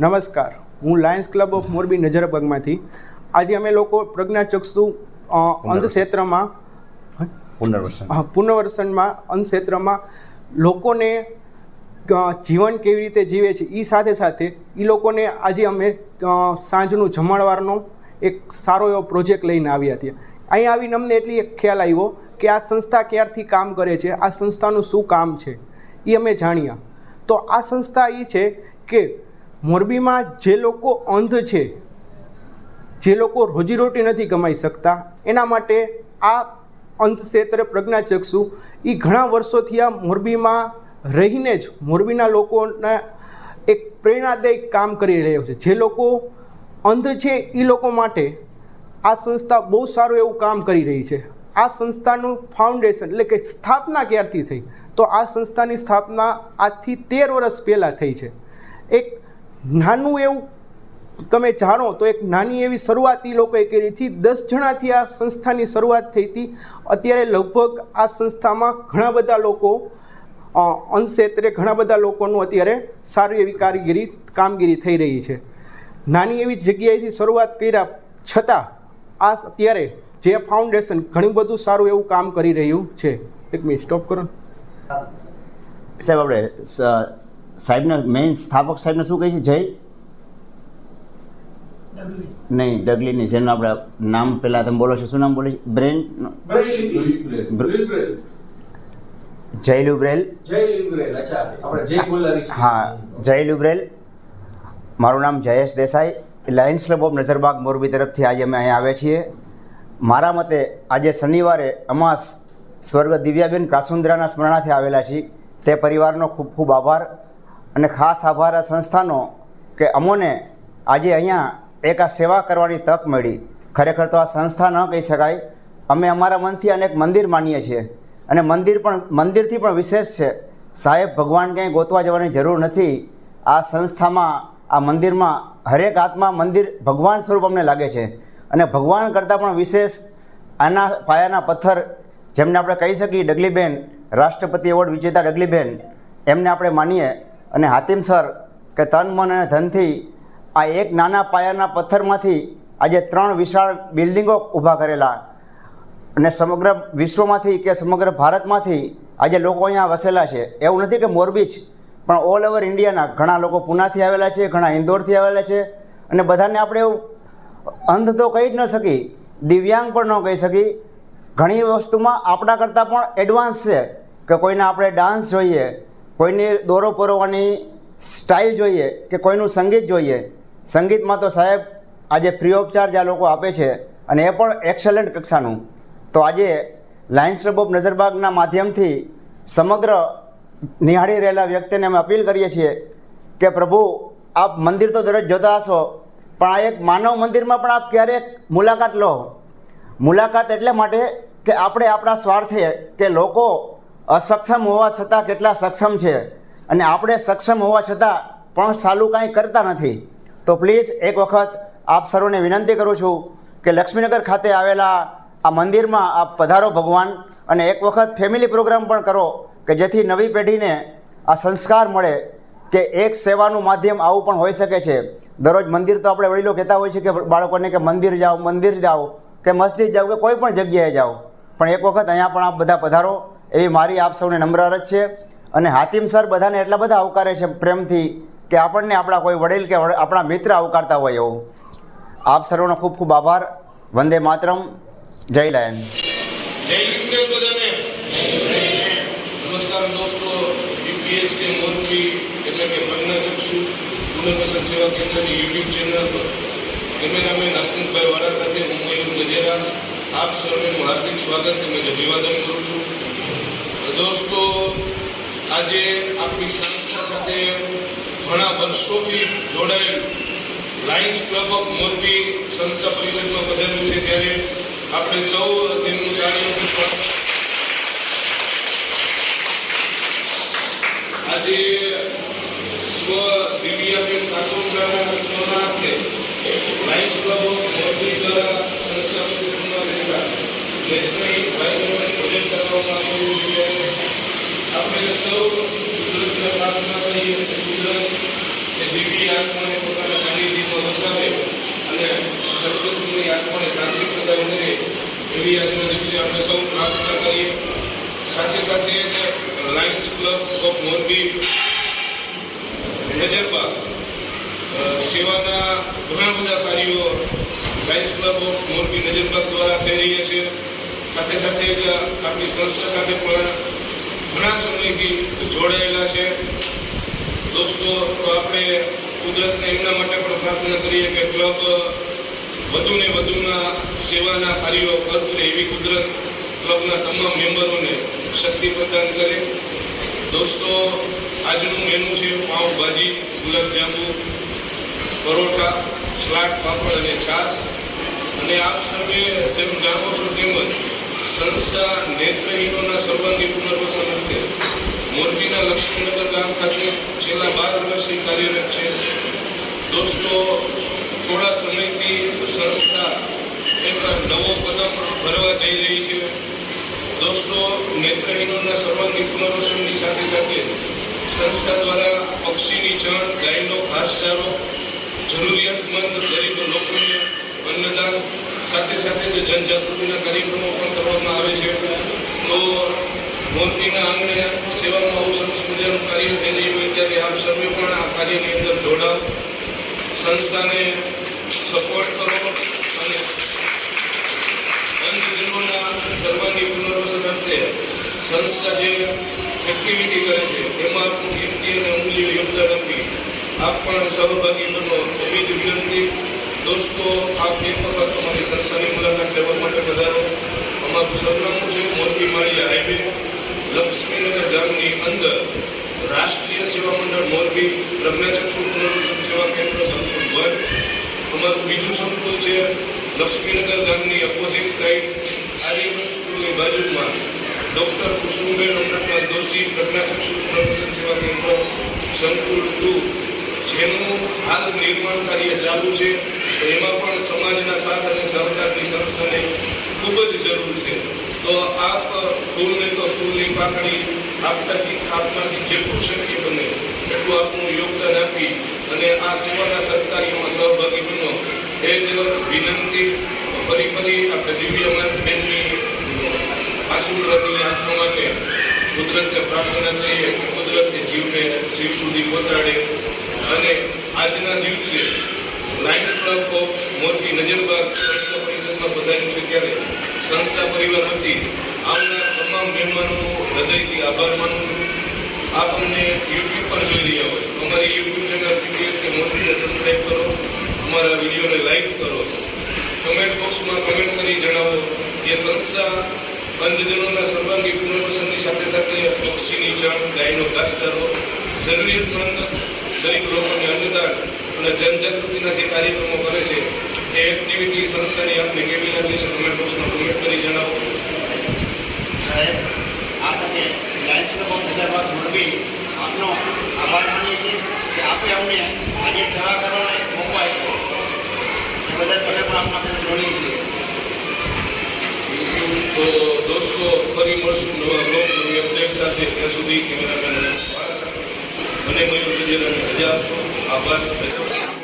નમસ્કાર. હું Lions club of Morbi નજરબગમાંથી. આજે અમે લોકો પ્રજ્ઞાચક્ષુ અંધ ક્ષેત્રમાં પુનર્વસનમાં અંધ ક્ષેત્રમાં લોકોને જીવન કેવી રીતે જીવે છે એ સાથે સાથે એ લોકોને આજે અમે સાંજનું જમણવારનો એક સારો એવો પ્રોજેક્ટ લઈને આવ્યા હતા અહીં આવીને અમને એટલી એક ખ્યાલ આવ્યો કે આ સંસ્થા ક્યારથી કામ કરે છે આ સંસ્થાનું શું કામ છે એ અમે જાણ્યા. તો આ સંસ્થા એ છે કે મોરબીમાં જે લોકો અંધ છે, જે લોકો રોજીરોટી નથી કમાઈ શકતા, એના માટે આ અંધ ક્ષેત્રે પ્રજ્ઞાચક્ષુ એ ઘણા વર્ષોથી આ મોરબીમાં રહીને જ મોરબીના લોકોના એક પ્રેરણાદાયક કામ કરી રહ્યો છે. જે લોકો અંધ છે એ લોકો માટે આ સંસ્થા બહુ સારું એવું કામ કરી રહી છે. આ સંસ્થાનું ફાઉન્ડેશન એટલે કે સ્થાપના ક્યારથી થઈ? તો આ સંસ્થાની સ્થાપના આજથી તેર વર્ષ પહેલાં થઈ છે. એક નાનું એવું, તમે જાણો તો એક નાની એવી શરૂઆત એ લોકોએ કરી હતી. દસ જણાથી આ સંસ્થાની શરૂઆત થઈ હતી. અત્યારે લગભગ આ સંસ્થામાં ઘણા બધા લોકો અંશેત્રે ઘણા બધા લોકોનું અત્યારે સારી એવી કારીગીરી, કામગીરી થઈ રહી છે. નાની એવી જગ્યાએથી શરૂઆત કર્યા છતાં આ અત્યારે જે ફાઉન્ડેશન ઘણું બધું સારું એવું કામ કરી રહ્યું છે. એક મિનિટ સ્ટોપ કરો. સાહેબ, આપણે સાહેબને મેઇન સ્થાપક સાહેબને શું કહે છે? જય? નહીં ડગલીની જેનું આપણે નામ પહેલાં તમે બોલો છો. શું નામ બોલે છે? બ્રેન? જય લુબ્રેલ હા જય લુબ્રેલ મારું નામ Jayesh Desai. Lions Club of Nazarbag Morbi તરફથી આજે અમે અહીંયા આવ્યા છીએ. મારા મતે આજે શનિવારે અમાસ સ્વર્ગ દિવ્યાબેન કાસુંદ્રાના સ્મરણાથી આવેલા છીએ. તે પરિવારનો ખૂબ ખૂબ આભાર. અને ખાસ આભાર આ સંસ્થાનો કે અમોને આજે અહીંયા એક આ સેવા કરવાની તક મળી. ખરેખર તો આ સંસ્થા ન કહી શકાય. અમે અમારા મનથી અનેક મંદિર માનીએ છીએ. અને મંદિર પણ, મંદિરથી પણ વિશેષ છે. સાહેબ, ભગવાન ક્યાંય ગોતવા જવાની જરૂર નથી. આ સંસ્થામાં, આ મંદિરમાં હરેક આત્મા મંદિર ભગવાન સ્વરૂપ અમને લાગે છે. અને ભગવાન કરતાં પણ વિશેષ આના પાયાના પથ્થર જેમને આપણે કહી શકીએ ડગલીબેન, રાષ્ટ્રપતિ એવોર્ડ વિજેતા ડગલીબેન, એમને આપણે માનીએ અને હાતિમ સર કે તન મન અને ધનથી આ એક નાના પાયાના પથ્થરમાંથી આજે ત્રણ વિશાળ બિલ્ડિંગો ઊભા કરેલા. અને સમગ્ર વિશ્વમાંથી કે સમગ્ર ભારતમાંથી આજે લોકો અહીંયા વસેલા છે. એવું નથી કે મોરબી જ પણ ઓલ ઓવર ઇન્ડિયાના ઘણા લોકો પૂનાથી આવેલા છે, ઘણા ઇન્દોરથી આવેલા છે. અને બધાને આપણે એવું અંધ તો કહી જ ન શકી, દિવ્યાંગ પણ ન કહી શકી. ઘણી વસ્તુમાં આપણા કરતાં પણ એડવાન્સ છે કે કોઈને આપણે ડાન્સ જોઈએ કોઈની દોરો પરોવાની સ્ટાઇલ જોઈએ કે કોઈનું સંગીત જોઈએ, સંગીતમાં તો સાહેબ આજે ફ્રી ઓફ ચાર્જ આ લોકો આપે છે અને એ પણ એક્સલન્ટ કક્ષાનું. તો આજે લાયન્સ ક્લબ નજરબાગના માધ્યમથી સમગ્ર નિહાળી રહેલા વ્યક્તિને અમે અપીલ કરીએ છીએ કે પ્રભુ, આપ મંદિર તો દરરોજ જોતા હશો, પણ આ એક માનવ મંદિરમાં પણ આપ ક્યારેક મુલાકાત લો. મુલાકાત એટલે માટે કે આપણે આપણા સ્વાર્થે કે લોકો અસક્ષમ હોવા છતાં કેટલા સક્ષમ છે? અને આપણે સક્ષમ હોવા છતાં પણ સાલું કાંઈ કરતા નથી. તો પ્લીઝ એક વખત આપ સર્વને વિનંતી કરું છું કે લક્ષ્મીનગર ખાતે આવેલા આ મંદિરમાં આપ પધારો ભગવાન, અને એક વખત ફેમિલી પ્રોગ્રામ પણ કરો કે જેથી નવી પેઢીને આ સંસ્કાર મળે કે એક સેવાનું માધ્યમ આવું પણ હોઈ શકે છે. દરરોજ મંદિર તો આપણે વડીલો કહેતા હોય છે કે બાળકોને કે મંદિર જાઓ મંદિર જાઓ, કે મસ્જિદ જાઓ, કે કોઈ પણ જગ્યાએ જાઓ. પણ એક વખત અહીંયા પણ આપ બધા પધારો. એવી મારી આપ સૌને નમ્ર અરજ છે અને હાતિમ સર બધાને એટલા બધા આવકારે છે પ્રેમથી કે આપણને આપણા કોઈ વડીલ કે આપણા મિત્ર આવકારતા હોય એવું. આપ સર્વનો ખૂબ ખૂબ આભાર. વંદે માતરમ. જય લાયન. આપ સર્વેનું હાર્દિક સ્વાગત. અને અભિવાદન કરું છું. દોસ્તો, આજે આપણી સંસ્થા સાથે ઘણા વર્ષોથી જોડાયેલ લાયન્સ ક્લબ ઓફ મોરબી સંસ્થા પરિષદમાં પધાર્યું છે. ત્યારે આપણે સૌ તેમનું કાર્યનું સ્વાગત આજે સ્વ દિવ્યાબેન કાસોમરાના સ્મરણાર્થે લાયન્સ ક્લબ ઓફ મોરબી દ્વારા સંસ્થા પરિષદમાં રહેલા નેત્રહીન ભાઈઓને ભોજન કરવામાં આવ્યું છે આપણે સૌ કુદરતને પ્રાર્થના કરીએ એ દિવ્ય આત્માને પોતાના સાનિધ્યમાં વસાવે અને સદગુરુની આત્માને શાંતિ પ્રદાન કરે એવી આજના દિવસે આપણે સૌ પ્રાર્થના કરીએ સાથે સાથે Lions Club of Morbi Nazarbag અ, સેવાના ઘણા બધા કાર્યો Lions Club of Morbi Nazarbag દ્વારા થઈ રહ્યા છે સાથે સાથે આપણી સંસ્થા સાથે પણ ઘણા સમયથી જોડાયેલા છે. દોસ્તો, તો આપણે કુદરતને એમના માટે પણ પ્રાર્થના કરીએ કે ક્લબ વધુ ને વધુના સેવાના કાર્યો રહે એવી કુદરત ક્લબના તમામ મેમ્બરોને શક્તિ પ્રદાન કરે. દોસ્તો, આજનું મેનુ છે પાઉંભાજી ગુલાબજાંબુ પરોઠા, સલાડ, પાપડ અને છાશ. અને આપ સર્વે જેમ જાણો છો તેમજ સંસ્થા નેત્રહીનોના સર્વાંગી પુનર્વસન અંગે મોરબીના લક્ષ્મીનગર ગામ ખાતે છેલ્લા બાર વર્ષથી કાર્યરત છે. દોસ્તો, થોડા સમયથી સંસ્થા એક નવો કદમ ભરવા જઈ રહી છે. દોસ્તો નેત્રહીનોના સર્વાંગી પુનર્વસનની સાથે સાથે સંસ્થા દ્વારા પક્ષીની ચણ ગાયનો, ઘાસચારો, જરૂરિયાતમંદ ગરીબ લોકોને અન્નદાન સાથે સાથે જે જનજાગૃતિના કાર્યક્રમો પણ કરવામાં આવે છે, તો મોરબીના આંગણે સેવામાં આવું સરસ કાર્ય થઈ રહ્યું હોય ત્યારે આપ સર્વે પણ આ કાર્યની અંદર જોડાવ. સંસ્થાને સપોર્ટ કરો અને અંધજનોના સર્વાંગી પુનર્વસન અર્થે સંસ્થા જે એક્ટિવિટી કરે છે, એમાં આપનું કિંમતી અને અમૂલ્ય યોગદાન આપી આપ પણ સહભાગી બનો. એવી જ વિનંતી દોસ્તો, આ ફિલ્મ વખત અમારી સંસ્થાની મુલાકાત લેવા માટે પધારો અમારું સરનામું છે, મોરબી માળિયા હાઈવે લક્ષ્મીનગર ગામની અંદર રાષ્ટ્રીય સેવા મંડળ મોરબી પ્રજ્ઞાચક્ષુ પુનર્વસન સેવા કેન્દ્ર સંકુલ વન અમારું બીજું સંકુલ છે, લક્ષ્મીનગર ગામની અપોઝિટ સાઈડ આર્યવન સ્કૂલની બાજુમાં ડૉક્ટર કુસુમબેન અમૃતલાલ દોશી પ્રજ્ઞાચક્ષુ પુનર્વસન સેવા કેન્દ્ર સંકુલ ટુ. જેનું હાલ નિર્માણ કાર્ય ચાલુ છે એમાં પણ સમાજના સાથ અને સહકારની સંસ્થાને ખૂબ જ જરૂર છે. તો આપ ફૂલને તો ફૂલની પાકડી આપતાથી આપમાંથી જેટલું શક્ય બને, એટલું આપનું યોગદાન આપી અને આ સેવાના સત્કાર્યમાં સહભાગી બનો. એ જ વિનંતી ફરી ફરી આપણે દિવ્યમાન બેનની આશુરાની આત્મા માટે કુદરતને પ્રાર્થના કરીએ. કે જીવને શિવ સુધી પહોંચાડે અને આજના દિવસે Lions Club of Morbi Nazarbag સંસ્થા પરિષદમાં પધાર્યું છે ત્યારે સંસ્થા પરિવાર વતી આવનાર તમામ મહેમાનોનો હૃદયથી આભાર માનું છું. આપ અમને યુટ્યુબ પર જોઈ રહ્યા હોય, અમારી યુટ્યુબ ચેનલ પીટીએસ કે મોરબીને સબસ્ક્રાઈબ કરો, અમારા વિડીયોને લાઈક કરો. કમેન્ટ બોક્સમાં કમેન્ટ કરી જણાવો કે સંસ્થા અંધજનોના સર્વાંગી પુનર્વસનની સાથે સાથે પક્ષીની જળ ગાયનો ઘાસચારો જરૂરિયાતમંદ ગરીબ લોકોને અન્નદાન અને જનજાગૃતિના જે કાર્યક્રમો કરે છે એ એક્ટિવિટી સંસ્થાની આપને કેવી લાગી છે? તમે બોક્સમાં કમેન્ટ કરી જણાવો. સાહેબ આ તમે Lions Club of Hyderabad Morbi આપનો આભાર માનીએ છીએ કે આપે અમને આજે સેવા કરવાનો એક મોકો આપ્યો. એ બદલ અમે પણ આપના ખૂબ ઋણી છીએ. તો દોસ્તો ફરી મળશું નવા બ્લોગ નવી અપડેટ સાથે ત્યાં સુધી કેમેરામેન મને મયુર રજા આપશો. આભાર.